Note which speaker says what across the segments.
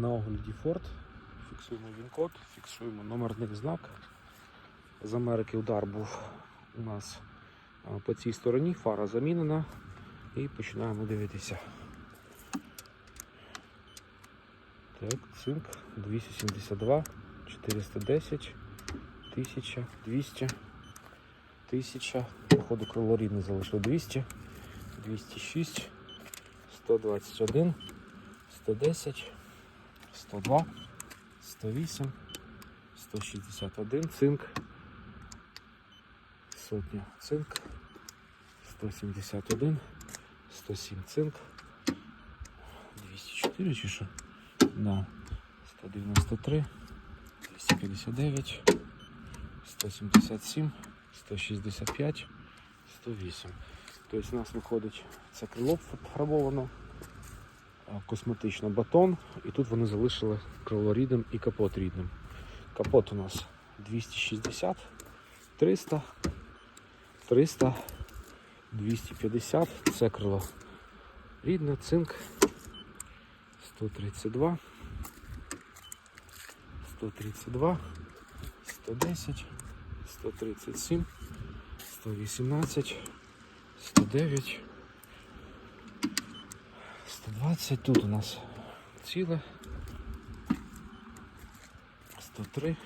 Speaker 1: На огляді Ford. Фіксуємо він-код, фіксуємо номерний знак. З Америки удар був у нас по цій стороні, фара замінена. І починаємо дивитися. Так, цинк 272, 410, 1000, 200, 1000. Походу крило рідне залишив 200, 206, 121, 110, 102, 108, 161 цинк, сотня цинк, 171, 107 цинк, 204 чи що? Да. 193, 259, 177, 165, 108. Тобто у нас виходить це крило фарбовано, косметично батон, і тут вони залишили крило рідним і капот рідним. Капот у нас 260, 300, 300, 250, це крило рідне, цинк, 132, 132, 110, 137, 118, 109, 120. Тут у нас ціле. 103.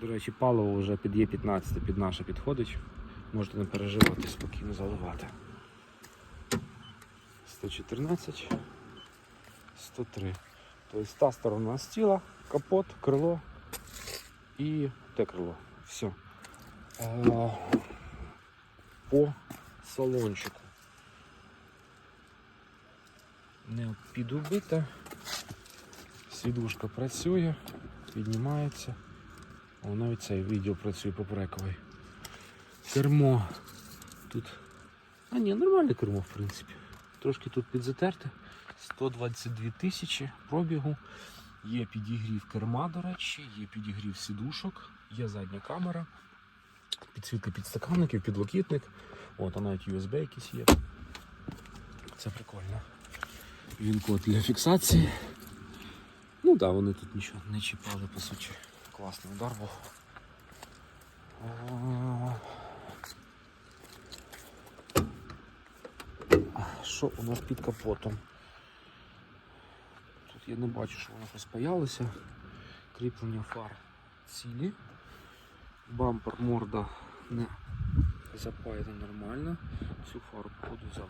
Speaker 1: До речі, паливо вже під Є15, під наше підходить. Можете не переживати, спокійно заливати. 114, 103. Тобто та сторона стіла, капот, крило і те крило. Все. По салончику. Не підубита. Сідушка працює, піднімається. О, навіть цей відео працює по брековій. Кермо. Тут. А ні, нормальне кермо, в принципі. Трошки тут підзатерте. 122 тисячі пробігу. Є підігрів керма, до речі, є підігрів сідушок, є задня камера, підсвітка підстаканників, підлокітник. От, а навіть USB якийсь є. Це прикольно. Він код для фіксації. Ну так, вони тут нічого не чіпали, по суті. Класний удар був. Що у нас під капотом? Тут я не бачу, що воно щось паялося. Кріплення фар цілі. Бампер морда не запаяна нормально. Цю фару походу взяв.